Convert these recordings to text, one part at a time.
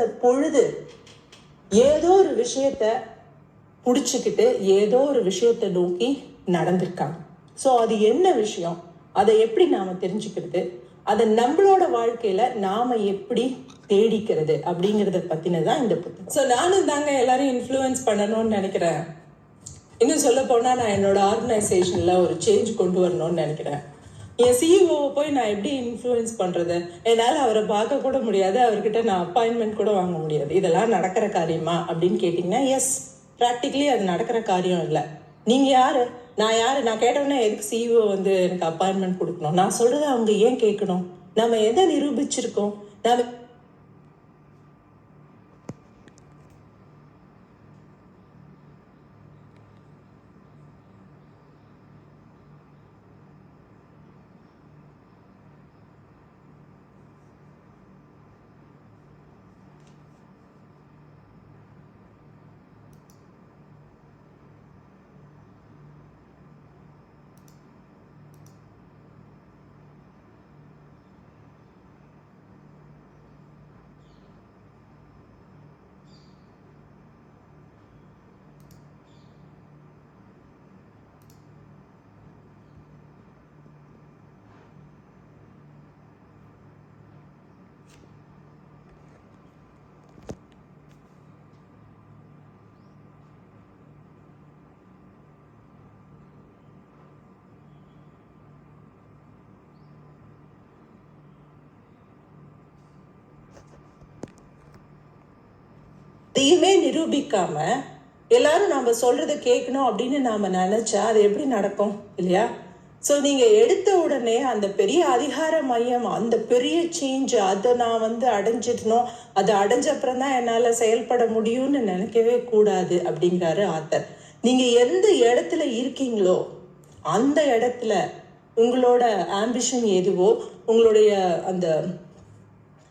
இல்லாத பொழுது ஏதோ ஒரு விஷயத்த பிடிச்சிக்கிட்டு ஏதோ ஒரு விஷயத்தை நோக்கி நடந்திருக்காங்க. ஸோ அது என்ன விஷயம்? அதை எப்படி நாம் தெரிஞ்சுக்கிறது? அதை நம்மளோட வாழ்க்கையில நாம எப்படி தேடிக்கிறது? அப்படிங்கிறத பத்தினதான் இந்த புத்தகம். ஸோ நானும் தாங்க எல்லாரையும் இன்ஃப்ளூயன்ஸ் பண்ணணும்னு நினைக்கிறேன். இன்னும் சொல்ல போனா நான் என்னோட ஆர்கனைசேஷன்ல ஒரு சேஞ்ச் கொண்டு வரணும்னு நினைக்கிறேன். என் சிஇஓவை போய் நான் எப்படி இன்ஃப்ளூயன்ஸ் பண்றது? என்னால் அவரை பார்க்க கூட முடியாது. அவர்கிட்ட நான் அப்பாயின்மெண்ட் கூட வாங்க முடியாது. இதெல்லாம் நடக்கிற காரியமா? அப்படின்னு கேட்டிங்கன்னா எஸ் ப்ராக்டிக்கலி அது நடக்கிற காரியம் இல்லை. நீங்கள் யாரு? நான் யாரு? நான் கேட்டோன்னே எதுக்கு சிஇஓ வந்து எனக்கு அப்பாயின்மெண்ட் கொடுக்கணும்? நான் சொல்றதை அவங்க ஏன் கேட்கணும்? நம்ம எதை நிரூபிச்சிருக்கோம்? நம்ம எதையுமே நிரூபிக்காம எல்லாரும் நாம் சொல்கிறத கேட்கணும் அப்படின்னு நாம நினைச்சா அது எப்படி நடக்கும் இல்லையா? ஸோ நீங்க எடுத்த உடனே அந்த பெரிய அதிகார மையம் அந்த பெரிய சேஞ்ச் அதை நான் வந்து அடைஞ்சிடணும் அதை அடைஞ்ச அப்புறம் தான் என்னால் செயல்பட முடியும்னு நினைக்கவே கூடாது அப்படிங்கிறாரு ஆத்தர். நீங்க எந்த இடத்துல இருக்கீங்களோ அந்த இடத்துல உங்களோட ஆம்பிஷன் எதுவோ உங்களுடைய அந்த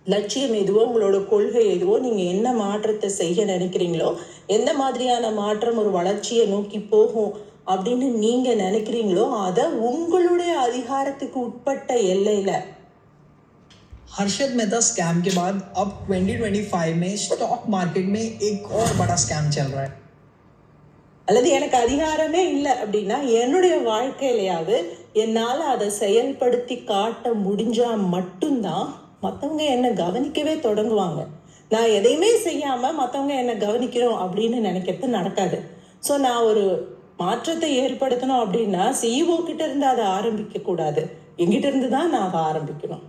லட்சியம் எதுவோ உங்களோட கொள்கை எதுவோ நீங்க என்ன மாற்றத்தை செய்ய நினைக்கிறீங்களோ எந்த மாதிரியான மாற்றம் ஒரு வளர்ச்சியை நோக்கி போகும் அப்படின்னு நீங்க நினைக்கிறீங்களோ அதை உங்களுடைய அதிகாரத்துக்கு உட்பட்ட எல்லையில हर्षद मेहता स्कैम के बाद अब 2025 में स्टॉक मार्केट में एक और बड़ा स्कैम चल रहा है அல்லது எனக்கு அதிகாரமே இல்லை அப்படின்னா என்னுடைய வாழ்க்கையிலையாவது என்னால் அதை செயல்படுத்தி காட்ட முடிஞ்சா மட்டும்தான் மற்றவங்க என்னை கவனிக்கவே தொடங்குவாங்க. நான் எதையுமே செய்யாமல் மற்றவங்க என்னை கவனிக்கிறோம் அப்படின்னு நினைக்கிறது நடக்காது. ஸோ நான் ஒரு மாற்றத்தை ஏற்படுத்தணும் அப்படின்னா சிஇஓ கிட்ட இருந்து அதை ஆரம்பிக்க கூடாது. எங்கிட்ட இருந்து தான் நான் அதை ஆரம்பிக்கணும்.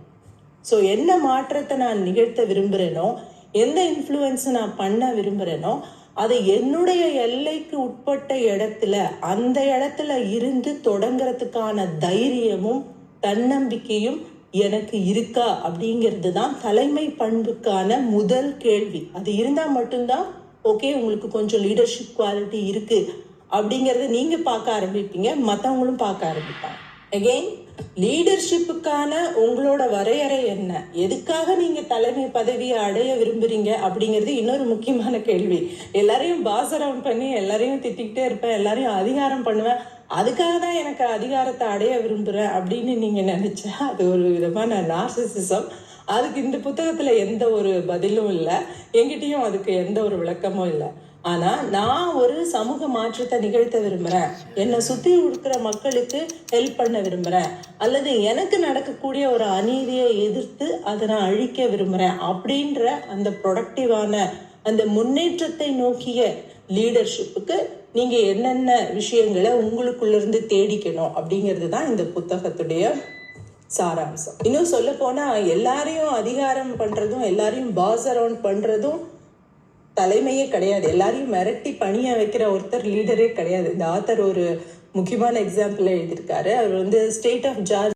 ஸோ என்ன மாற்றத்தை நான் நிகழ்த்த விரும்புகிறேனோ எந்த இன்ஃப்ளூயன்ஸை நான் பண்ண விரும்புகிறேனோ அதை என்னுடைய எல்லைக்கு உட்பட்ட இடத்துல அந்த இடத்துல இருந்து தொடங்குறதுக்கான தைரியமும் தன்னம்பிக்கையும் எனக்கு இருக்கா அப்படிங்கிறது தான் தலைமை பண்புக்கான முதல் கேள்வி. அது இருந்தால் மட்டும்தான் ஓகே உங்களுக்கு கொஞ்சம் லீடர்ஷிப் குவாலிட்டி இருக்குது அப்படிங்கிறத நீங்கள் பார்க்க ஆரம்பிப்பீங்க மற்றவங்களும் பார்க்க ஆரம்பிப்பாங்க. அகெயின் லீடர்ஷிப்புக்கான உங்களோட வரையறை என்ன? எதுக்காக நீங்க தலைமை பதவியை அடைய விரும்புறீங்க அப்படிங்கிறது இன்னொரு முக்கியமான கேள்வி. எல்லாரையும் பாஸ் அரவுண்ட் பண்ணி எல்லாரையும் திட்டிக்கிட்டே இருப்பேன் எல்லாரையும் அதிகாரம் பண்ணுவேன். அதுக்காக தான் எனக்கு அதிகாரத்தை அடைய விரும்புகிறேன் அப்படின்னு நீங்க நினைச்சா அது ஒரு விதமான நார்சிசிசம் அதுக்கு இந்த புத்தகத்துல எந்த ஒரு பதிலும் இல்லை. எங்கிட்டயும் அதுக்கு எந்த ஒரு விளக்கமும் இல்லை. ஆனா நான் ஒரு சமூக மாற்றத்தை நிகழ்த்த விரும்புறேன். என்னை சுத்தி இருக்கிற மக்களுக்கு ஹெல்ப் பண்ண விரும்புறேன். அல்லது எனக்கு நடக்கக்கூடிய ஒரு அநீதியை எதிர்த்து அதை நான் அழிக்க விரும்புறேன் அப்படின்ற அந்த ப்ரொடக்டிவான அந்த முன்னேற்றத்தை நோக்கிய லீடர்ஷிப்புக்கு நீங்க என்னென்ன விஷயங்களை உங்களுக்குள்ள இருந்து தேடிக்கணும் அப்படிங்கிறது தான் இந்த புத்தகத்துடைய சாராம்சம். இன்னும் சொல்ல போனா எல்லாரையும் அதிகாரம் பண்றதும் எல்லாரையும் பாஸ் அரவுண்ட் பண்றதும் தலைமையே கிடையாது. எல்லாரையும் மிரட்டி பணிய வைக்கிற ஒருத்தர் லீடரே கிடையாது. இந்த ஆத்தர் ஒரு முக்கியமான எக்ஸாம்பிள் எழுதியிருக்காரு. அவர் வந்து ஸ்டேட் ஆஃப் ஜார்ஜ்